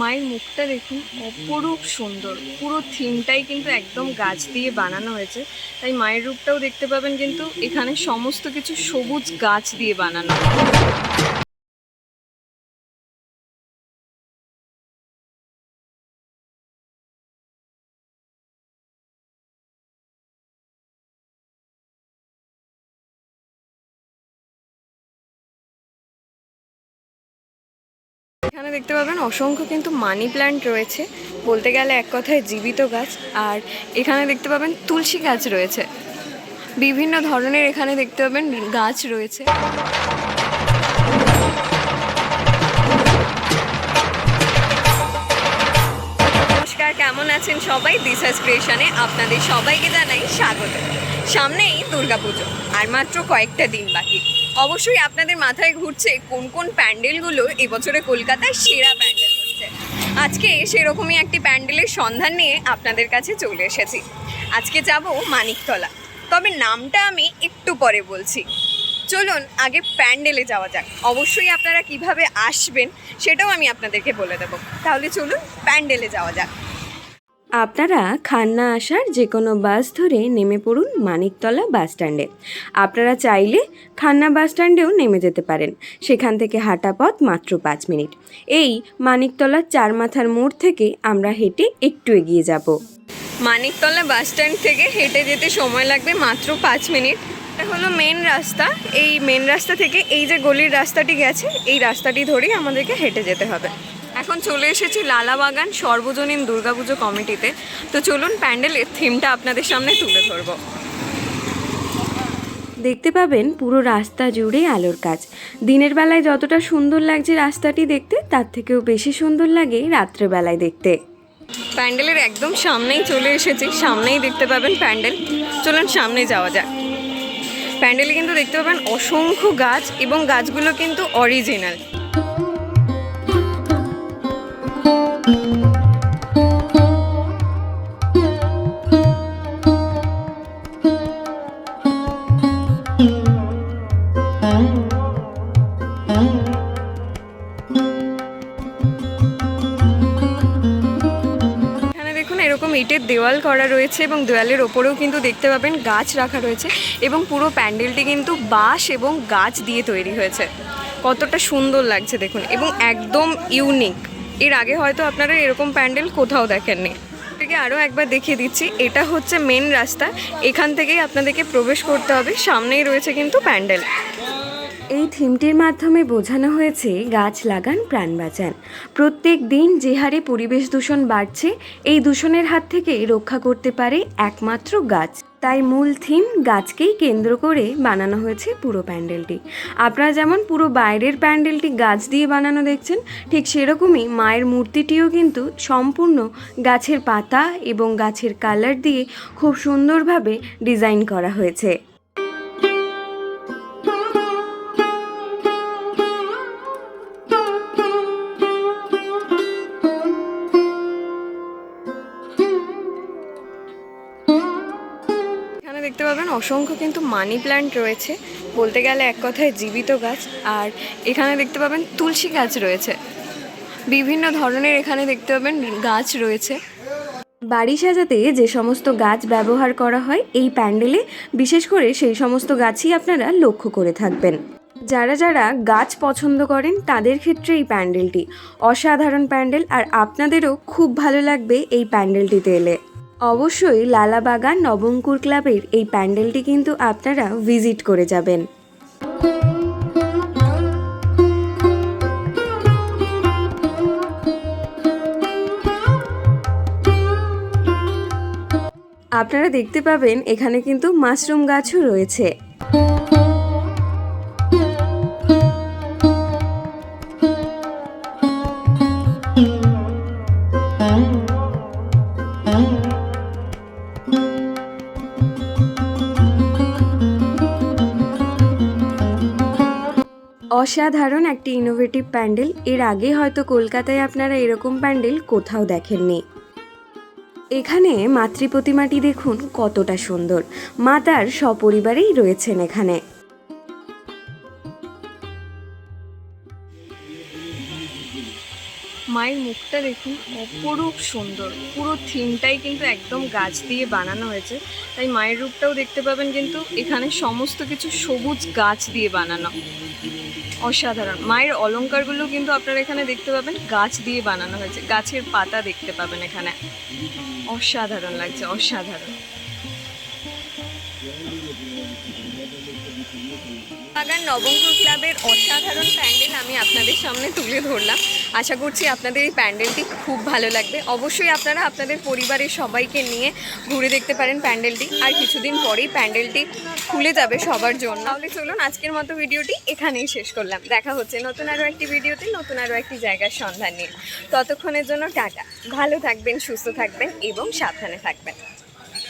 মায়ের মুখটা দেখুন, অপরূপ সুন্দর। পুরো থিমটাই কিন্তু একদম গাছ দিয়ে বানানো হয়েছে। তাই মায়ের রূপটাও দেখতে পাবেন কিন্তু এখানে সমস্ত কিছু সবুজ গাছ দিয়ে বানানো। এখানে দেখতে পাবেন অসংখ্য কিন্তু মানি প্ল্যান্ট রয়েছে। বলতে গেলে এক কথায় জীবিত গাছ। আর এখানে দেখতে পাবেন তুলসী গাছ রয়েছে। বিভিন্ন ধরনের এখানে দেখতে পাবেন গাছ রয়েছে। আছেন সবাই দিশাস ক্রিয়েশনে আপনাদের সবাইকে জানাই স্বাগত। সামনেই দুর্গাপুজো, আর মাত্র কয়েকটা দিন বাকি। অবশ্যই আপনাদের মাথায় ঘুরছে কোন কোন প্যান্ডেলগুলো এবছরে কলকাতায় সেরা প্যান্ডেল হচ্ছে। আজকে সেরকমই একটি প্যান্ডেলের সন্ধান নিয়ে আপনাদের কাছে চলে এসেছি। আজকে যাব মানিকতলা। তবে নামটা আমি একটু পরে বলছি। চলুন, আগে প্যান্ডেলে যাওয়া যাক। অবশ্যই আপনারা কীভাবে আসবেন সেটাও আমি আপনাদেরকে বলে দেবো। তাহলে চলুন, প্যান্ডেলে যাওয়া যাক। আপনারা খান্না আসার যে কোনো বাস ধরে নেমে পড়ুন মানিকতলা বাস স্ট্যান্ডে। আপনারা চাইলে খান্না বাস স্ট্যান্ডেও নেমে যেতে পারেন। সেখান থেকে হাঁটা পথ মাত্র পাঁচ মিনিট। এই মানিকতলার চার মাথার মোড় থেকে আমরা হেঁটে একটু এগিয়ে যাব। মানিকতলা বাস স্ট্যান্ড থেকে হেঁটে যেতে সময় লাগবে মাত্র পাঁচ মিনিট। এটা হলো মেন রাস্তা। এই মেন রাস্তা থেকে এই যে গলির রাস্তাটি গেছে, এই রাস্তাটি ধরেই আমাদেরকে হেঁটে যেতে হবে। এখন চলে এসেছি লালাবাগান সর্বজনীন দুর্গাপুজো কমিটিতে। তো চলুন প্যান্ডেলের থিমটা আপনাদের সামনে তুলে ধরবো। দেখতে পাবেন পুরো রাস্তা জুড়ে আলোর কাজ। দিনের বেলায় যতটা সুন্দর লাগছে রাস্তাটি দেখতে তার থেকেও বেশি সুন্দর লাগে রাত্রেবেলায় দেখতে। প্যান্ডেলের একদম সামনেই চলে এসেছি সামনেই দেখতে পাবেন প্যান্ডেল। চলুন সামনে যাওয়া যাক। প্যান্ডেলে কিন্তু দেখতে পাবেন অসংখ্য গাছ এবং গাছগুলো কিন্তু অরিজিনাল এরকম ইটের দেওয়াল করা রয়েছে এবং দেওয়ালের ওপরেও কিন্তু দেখতে পাবেন গাছ রাখা রয়েছে এবং পুরো প্যান্ডেলটি কিন্তু বাঁশ এবং গাছ দিয়ে তৈরি হয়েছে। কতটা সুন্দর লাগছে দেখুন এবং একদম ইউনিক। এর আগে হয়তো আপনারা এরকম প্যান্ডেল কোথাও দেখেননি। থেকে আরও একবার দেখিয়ে দিচ্ছি, এটা হচ্ছে মেন রাস্তা। এখান থেকেই আপনাদেরকে প্রবেশ করতে হবে, সামনেই রয়েছে কিন্তু প্যান্ডেল। এই থিমটির মাধ্যমে বোঝানো হয়েছে গাছ লাগান, প্রাণ বাঁচান। প্রত্যেক দিন যে হারে পরিবেশ দূষণ বাড়ছে, এই দূষণের হাত থেকে রক্ষা করতে পারে একমাত্র গাছ। তাই মূল থিম গাছকেই কেন্দ্র করে বানানো হয়েছে পুরো প্যান্ডেলটি। আপনারা যেমন পুরো বাইরের প্যান্ডেলটি গাছ দিয়ে বানানো দেখছেন, ঠিক সেরকমই মায়ের মূর্তিটিও কিন্তু সম্পূর্ণ গাছের পাতা এবং গাছের কালার দিয়ে খুব সুন্দরভাবে ডিজাইন করা হয়েছে। দেখতে পাবেন অসংখ্য কিন্তু মানি প্ল্যান্ট রয়েছে। বলতে গেলে এক কথায় জীবিত গাছ। আর এখানে দেখতে পাবেন তুলসী গাছ রয়েছে। বিভিন্ন ধরনের এখানে দেখতে পাবেন গাছ রয়েছে। বাড়ি সাজাতে যে সমস্ত গাছ ব্যবহার করা হয় এই প্যান্ডেলে বিশেষ করে সেই সমস্ত গাছই আপনারা লক্ষ্য করে থাকবেন। যারা যারা গাছ পছন্দ করেন তাদের ক্ষেত্রে এই প্যান্ডেলটি অসাধারণ প্যান্ডেল। আর আপনাদেরও খুব ভালো লাগবে এই প্যান্ডেলটিতে এলে। অবশ্যই লালাবাগান নবঙ্কুর ক্লাবের এই প্যান্ডেলটি কিন্তু আপনারা ভিজিট করে যাবেন। আপনারা দেখতে পাবেন এখানে কিন্তু মাশরুম গাছও রয়েছে। অসাধারণ একটি ইনোভেটিভ প্যান্ডেল। এর আগে হয়তো কলকাতায় আপনারা এরকম প্যান্ডেল কোথাও দেখেননি। এখানে মাতৃ প্রতিমাটি দেখুন কতটা সুন্দর। মাতার সপরিবারেই রয়েছেন এখানে। মায়ের মুখটা দেখুন, অপরূপ সুন্দর। পুরো থিমটাই কিন্তু একদম গাছ দিয়ে বানানো হয়েছে। তাই মায়ের রূপটাও দেখতে পাবেন কিন্তু এখানে সমস্ত কিছু সবুজ গাছ দিয়ে বানানো। অসাধারণ। মায়ের অলংকারগুলো কিন্তু আপনারা এখানে দেখতে পাবেন, গাছ দিয়ে বানানো হয়েছে। গাছের পাতা দেখতে পাবেন এখানে। অসাধারণ লাগছে, অসাধারণ। বাগান নবঙ্গ ক্লাবের অসাধারণ প্যান্ডেল আমি আপনাদের সামনে তুলে ধরলাম। আশা করছি আপনাদের এই প্যান্ডেলটি খুব ভালো লাগবে। অবশ্যই আপনারা আপনাদের পরিবারের সবাইকে নিয়ে ঘুরে দেখতে পারেন প্যান্ডেলটি। আর কিছুদিন পরেই প্যান্ডেলটি খুলে যাবে সবার জন্য। তাহলে চলুন আজকের মতো ভিডিওটি এখানেই শেষ করলাম। দেখা হচ্ছে নতুন আরও একটি ভিডিওতে, নতুন আরও একটি জায়গার সন্ধান নিয়ে। ততক্ষণের জন্য টাটা। ভালো থাকবেন, সুস্থ থাকবেন এবং সাবধানে থাকবেন।